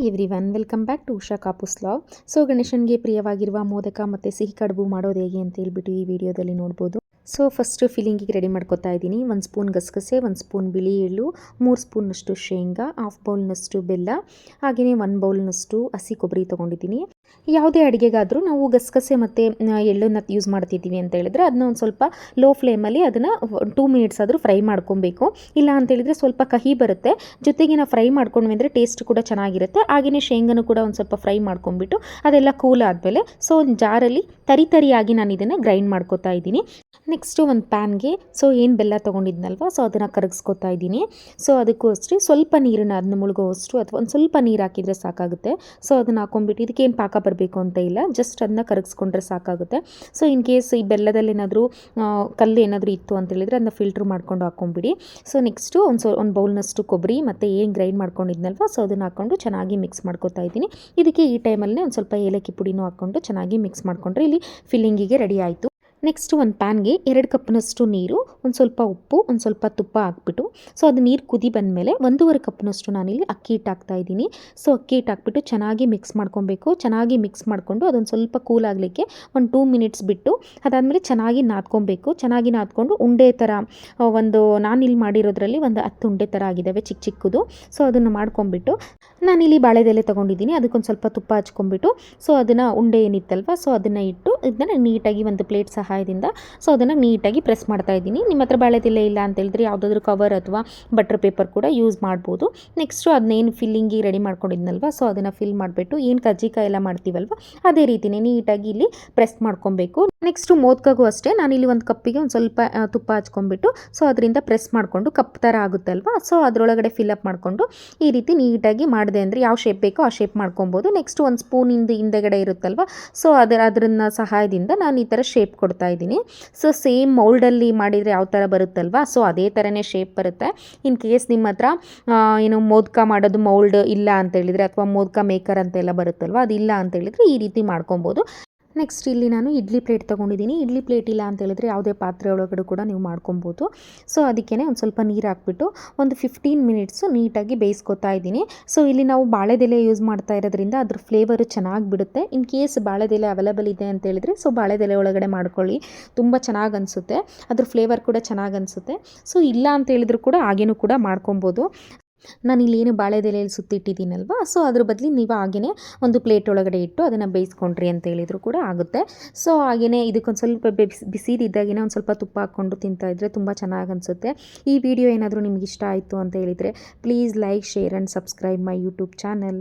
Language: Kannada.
Hi everyone welcome back to Usha Kapus love so ಗಣೇಶನಿಗೆ ಪ್ರಿಯವಾಗಿರುವ ಮೋದಕ ಮತ್ತು ಸಿಹಿ ಕಡುಬು ಮಾಡೋದು ಹೇಗೆ ಅಂತ ಹೇಳ್ಬಿಟ್ಟು ಈ ವಿಡಿಯೋದಲ್ಲಿ ನೋಡ್ಬೋದು. ಸೊ ಫಸ್ಟು ಫಿಲ್ಲಿಂಗಿಗೆ ರೆಡಿ ಮಾಡ್ಕೊತಾ ಇದ್ದೀನಿ. ಒಂದು ಸ್ಪೂನ್ ಗಸಗಸೆ, ಒಂದು ಸ್ಪೂನ್ ಬಿಳಿ ಎಳ್ಳು, ಮೂರು ಸ್ಪೂನಷ್ಟು ಶೇಂಗಾ ಹಾಫ್ ಬೌಲ್ನಷ್ಟು ಬೆಲ್ಲ ಹಾಗೆಯೇ ಒನ್ ಬೌಲ್ನಷ್ಟು ಹಸಿ ಕೊಬ್ಬರಿ ತೊಗೊಂಡಿದ್ದೀನಿ. ಯಾವುದೇ ಅಡುಗೆಗಾದರೂ ನಾವು ಗಸಗಸೆ ಮತ್ತು ಎಳ್ಳನ್ನು ಯೂಸ್ ಮಾಡ್ತಿದ್ದೀವಿ ಅಂತ ಹೇಳಿದ್ರೆ ಅದನ್ನ ಒಂದು ಸ್ವಲ್ಪ ಲೋ ಫ್ಲೇಮಲ್ಲಿ ಅದನ್ನು ಟೂ ಮಿನಿಟ್ಸ್ ಆದರೂ ಫ್ರೈ ಮಾಡ್ಕೊಬೇಕು. ಇಲ್ಲ ಅಂತ ಹೇಳಿದ್ರೆ ಸ್ವಲ್ಪ ಕಹಿ ಬರುತ್ತೆ. ಜೊತೆಗೆ ನಾವು ಫ್ರೈ ಮಾಡ್ಕೊಂಡ್ವಿ ಅಂದರೆ ಟೇಸ್ಟ್ ಕೂಡ ಚೆನ್ನಾಗಿರುತ್ತೆ. ಹಾಗೆಯೇ ಶೇಂಗನೂ ಕೂಡ ಒಂದು ಸ್ವಲ್ಪ ಫ್ರೈ ಮಾಡ್ಕೊಂಡ್ಬಿಟ್ಟು ಅದೆಲ್ಲ ಕೂಲ್ ಆದಮೇಲೆ ಸೊ ಒಂದು ಜಾರಲ್ಲಿ ತರಿ ತರಿಯಾಗಿ ನಾನು ಇದನ್ನು ಗ್ರೈಂಡ್ ಮಾಡ್ಕೊತಾ ಇದ್ದೀನಿ. ನೆಕ್ಸ್ಟು ಒಂದು ಪ್ಯಾನ್ಗೆ ಸೊ ಏನು ಬೆಲ್ಲ ತೊಗೊಂಡಿದ್ನಲ್ವ? ಸೊ ಅದನ್ನು ಕರಗಿಸ್ಕೊತಾ ಇದ್ದೀನಿ. ಸೊ ಅದಕ್ಕೂ ಅಷ್ಟೇ ಸ್ವಲ್ಪ ನೀರನ್ನು ಅದನ್ನ ಮುಳುಗೋವಷ್ಟು ಅಥವಾ ಒಂದು ಸ್ವಲ್ಪ ನೀರು ಹಾಕಿದರೆ ಸಾಕಾಗುತ್ತೆ. ಸೊ ಅದನ್ನು ಹಾಕೊಂಡ್ಬಿಟ್ಟು ಇದಕ್ಕೇನು ಪಾಕ ಬರಬೇಕು ಅಂತ ಇಲ್ಲ. ಜಸ್ಟ್ ಅದನ್ನ ಕರಗಿಸ್ಕೊಂಡ್ರೆ ಸಾಕಾಗುತ್ತೆ. ಸೊ ಇನ್ ಕೇಸ್ ಈ ಬೆಲ್ಲದಲ್ಲಿ ಏನಾದರೂ ಕಲ್ಲು ಏನಾದರೂ ಇತ್ತು ಅಂತ ಹೇಳಿದರೆ ಅದನ್ನ ಫಿಲ್ಟ್ರ್ ಮಾಡ್ಕೊಂಡು ಹಾಕೊಂಡ್ಬಿಡಿ. ಸೊ ನೆಕ್ಸ್ಟು ಒಂದು ಸೊ, ಒಂದು ಬೌಲ್ನಷ್ಟು ಕೊಬ್ಬರಿ ಮತ್ತು ಏನು ಗ್ರೈಂಡ್ ಮಾಡ್ಕೊಂಡಿದ್ನಲ್ವ? ಸೊ ಅದನ್ನು ಹಾಕ್ಕೊಂಡು ಚೆನ್ನಾಗಿ ಮಿಕ್ಸ್ ಮಾಡ್ಕೊತಾ ಇದ್ದೀನಿ. ಇದಕ್ಕೆ ಈ ಟೈಮಲ್ಲೇ ಒಂದು ಸ್ವಲ್ಪ ಏಲಕ್ಕಿ ಪುಡಿನೂ ಹಾಕ್ಕೊಂಡು ಚೆನ್ನಾಗಿ ಮಿಕ್ಸ್ ಮಾಡಿಕೊಂಡ್ರೆ ಇಲ್ಲಿ ಫಿಲ್ಲಿಂಗಿಗೆ ರೆಡಿ ಆಯಿತು. ನೆಕ್ಸ್ಟ್ ಒಂದು ಪ್ಯಾನ್ಗೆ ಎರಡು ಕಪ್ನಷ್ಟು ನೀರು, ಒಂದು ಸ್ವಲ್ಪ ಉಪ್ಪು, ಒಂದು ಸ್ವಲ್ಪ ತುಪ್ಪ ಹಾಕ್ಬಿಟ್ಟು ಸೊ ಅದು ನೀರು ಕುದಿ ಬಂದಮೇಲೆ ಒಂದೂವರೆ ಕಪ್ನಷ್ಟು ನಾನಿಲ್ಲಿ ಅಕ್ಕಿ ಹಿಟ್ಟು ಹಾಕ್ತಾ ಇದ್ದೀನಿ. ಸೊ ಅಕ್ಕಿ ಹಿಟ್ಟು ಹಾಕ್ಬಿಟ್ಟು ಚೆನ್ನಾಗಿ ಮಿಕ್ಸ್ ಮಾಡ್ಕೊಬೇಕು. ಚೆನ್ನಾಗಿ ಮಿಕ್ಸ್ ಮಾಡಿಕೊಂಡು ಅದೊಂದು ಸ್ವಲ್ಪ ಕೂಲ್ ಆಗಲಿಕ್ಕೆ ಒಂದು ಟೂ ಮಿನಿಟ್ಸ್ ಬಿಟ್ಟು ಅದಾದಮೇಲೆ ಚೆನ್ನಾಗಿ ನಾದ್ಕೊಬೇಕು. ಚೆನ್ನಾಗಿ ನಾದ್ಕೊಂಡು ಉಂಡೆ ಥರ ಒಂದು ನಾನಿಲ್ಲಿ ಮಾಡಿರೋದ್ರಲ್ಲಿ ಒಂದು ಹತ್ತು ಉಂಡೆ ಥರ ಆಗಿದ್ದಾವೆ ಚಿಕ್ಕ ಚಿಕ್ಕದು. ಸೊ ಅದನ್ನು ಮಾಡ್ಕೊಂಬಿಟ್ಟು ನಾನಿಲ್ಲಿ ಬಾಳೆದೆಲೆ ತೊಗೊಂಡಿದ್ದೀನಿ. ಅದಕ್ಕೊಂದು ಸ್ವಲ್ಪ ತುಪ್ಪ ಹಚ್ಕೊಂಬಿಟ್ಟು ಸೊ ಅದನ್ನು ಉಂಡೆ ಏನಿತ್ತಲ್ವ ಸೊ ಅದನ್ನು ಇಟ್ಟು, ಇದನ್ನು ನೀಟಾಗಿ ಒಂದು ಪ್ಲೇಟ್ ಸಹಾಯದಿಂದ. ಸೊ ಅದನ್ನು ನೀಟಾಗಿ ಪ್ರೆಸ್ ಮಾಡ್ತಾ ಇದ್ದೀನಿ. ನಿಮ್ಮ ಹತ್ರ ಬಾಳೆದೆಲೆ ಇಲ್ಲ ಅಂತ ಹೇಳಿದ್ರೆ ಯಾವುದಾದ್ರೂ ಕವರ್ ಅಥವಾ ಬಟರ್ ಪೇಪರ್ ಕೂಡ ಯೂಸ್ ಮಾಡ್ಬೋದು. ನೆಕ್ಸ್ಟು ಅದನ್ನೇನು ಫಿಲ್ಲಿಂಗಿ ರೆಡಿ ಮಾಡ್ಕೊಂಡಿದ್ನಲ್ವ? ಸೊ ಅದನ್ನು ಫಿಲ್ ಮಾಡಿಬಿಟ್ಟು ಏನು ಕಜ್ಜಿಕಾಯಿ ಎಲ್ಲ ಮಾಡ್ತೀವಲ್ವ? ಅದೇ ರೀತಿಯೇ ನೀಟಾಗಿ ಇಲ್ಲಿ ಪ್ರೆಸ್ ಮಾಡ್ಕೊಬೇಕು. ನೆಕ್ಸ್ಟು ಮೋದ್ಕಾಗೂ ಅಷ್ಟೇ. ನಾನಿಲ್ಲಿ ಒಂದು ಕಪ್ಪಿಗೆ ಒಂದು ಸ್ವಲ್ಪ ತುಪ್ಪ ಹಚ್ಕೊಂಡ್ಬಿಟ್ಟು ಸೊ ಅದರಿಂದ ಪ್ರೆಸ್ ಮಾಡಿಕೊಂಡು ಕಪ್ ಥರ ಆಗುತ್ತಲ್ವ? ಸೊ ಅದರೊಳಗಡೆ ಫಿಲಪ್ ಮಾಡಿಕೊಂಡು ಈ ರೀತಿ ನೀಟಾಗಿ ಮಾಡಿದೆ ಅಂದರೆ ಯಾವ ಶೇಪ್ ಬೇಕೋ ಆ ಶೇಪ್ ಮಾಡ್ಕೊಬೋದು. ನೆಕ್ಸ್ಟ್ ಒಂದು ಸ್ಪೂನಿಂದ ಹಿಂದೆಗಡೆ ಇರುತ್ತಲ್ವ? ಸೊ ಅದರ ಅದರನ್ನ ಸಹಾಯದಿಂದ ನಾನು ಈ ಥರ ಶೇಪ್ ಕೊಡ್ತಾ ಇದ್ದೀನಿ. ಸೊ ಸೇಮ್ ಮೌಲ್ಡಲ್ಲಿ ಮಾಡಿದರೆ ಯಾವ ಥರ ಬರುತ್ತಲ್ವಾ? ಸೊ ಅದೇ ಥರನೇ ಶೇಪ್ ಬರುತ್ತೆ. ಇನ್ ಕೇಸ್ ನಿಮ್ಮ ಹತ್ರ ಏನು ಮೋದಕ ಮಾಡೋದು ಮೌಲ್ಡ್ ಇಲ್ಲ ಅಂತ ಹೇಳಿದರೆ ಅಥವಾ ಮೋದಕ ಮೇಕರ್ ಅಂತೆಲ್ಲ ಬರುತ್ತಲ್ವ? ಅದಿಲ್ಲ ಅಂತ ಹೇಳಿದರೆ ಈ ರೀತಿ ಮಾಡ್ಕೊಬೋದು. ನೆಕ್ಸ್ಟ್ ಇಲ್ಲಿ ನಾನು ಇಡ್ಲಿ ಪ್ಲೇಟ್ ತೊಗೊಂಡಿದ್ದೀನಿ. ಇಡ್ಲಿ ಪ್ಲೇಟ್ ಇಲ್ಲ ಅಂತ ಹೇಳಿದ್ರೆ ಯಾವುದೇ ಪಾತ್ರೆ ಒಳಗಡೆ ಕೂಡ ನೀವು ಮಾಡ್ಕೊಬೋದು. ಸೊ ಅದಕ್ಕೇ ಒಂದು ಸ್ವಲ್ಪ ನೀರು ಹಾಕ್ಬಿಟ್ಟು ಒಂದು ಫಿಫ್ಟೀನ್ ಮಿನಿಟ್ಸು ನೀಟಾಗಿ ಬೇಯಿಸ್ಕೊತಾ ಇದ್ದೀನಿ. ಸೊ ಇಲ್ಲಿ ನಾವು ಬಾಳೆದೆಲೆ ಯೂಸ್ ಮಾಡ್ತಾ ಇರೋದ್ರಿಂದ ಅದ್ರ ಫ್ಲೇವರು ಚೆನ್ನಾಗಿ ಬಿಡುತ್ತೆ. ಇನ್ ಕೇಸ್ ಬಾಳೆದೆಲೆ ಅವೈಲೇಬಲ್ ಇದೆ ಅಂತ ಹೇಳಿದ್ರೆ ಸೊ ಬಾಳೆದೆಲೆ ಒಳಗಡೆ ಮಾಡ್ಕೊಳ್ಳಿ. ತುಂಬ ಚೆನ್ನಾಗಿ ಅನಿಸುತ್ತೆ. ಅದ್ರ ಫ್ಲೇವರ್ ಕೂಡ ಚೆನ್ನಾಗಿ ಅನಿಸುತ್ತೆ. ಸೊ ಇಲ್ಲ ಅಂತ ಹೇಳಿದ್ರು ಕೂಡ ಹಾಗೇನೂ ಕೂಡ ಮಾಡ್ಕೊಬೋದು. ನಾನು ಇಲ್ಲೇನು ಬಾಳೆದೆಲೆಯಲ್ಲಿ ಸುತ್ತಿಟ್ಟಿದ್ದೀನಲ್ವ? ಸೊ, ಅದ್ರ ಬದಲಿ ನೀವು ಹಾಗೆಯೇ ಒಂದು ಪ್ಲೇಟ್ ಒಳಗಡೆ ಇಟ್ಟು ಅದನ್ನು ಬೇಯಿಸ್ಕೊಂಡ್ರಿ ಅಂತ ಹೇಳಿದ್ರು ಕೂಡ ಆಗುತ್ತೆ. ಸೊ ಹಾಗೆಯೇ ಇದಕ್ಕೊಂದು ಸ್ವಲ್ಪ ಬಿಸಿ, ಬಿಸಿದಿದ್ದಾಗಿನೇ ಒಂದು ಸ್ವಲ್ಪ ತುಪ್ಪ ಹಾಕ್ಕೊಂಡು ತಿಂತಾಯಿದ್ರೆ ತುಂಬ ಚೆನ್ನಾಗಿ ಅನಿಸುತ್ತೆ. ಈ ವಿಡಿಯೋ ಏನಾದರೂ ನಿಮ್ಗೆ ಇಷ್ಟ ಆಯಿತು ಅಂತ ಹೇಳಿದರೆ please like share and subscribe my YouTube channel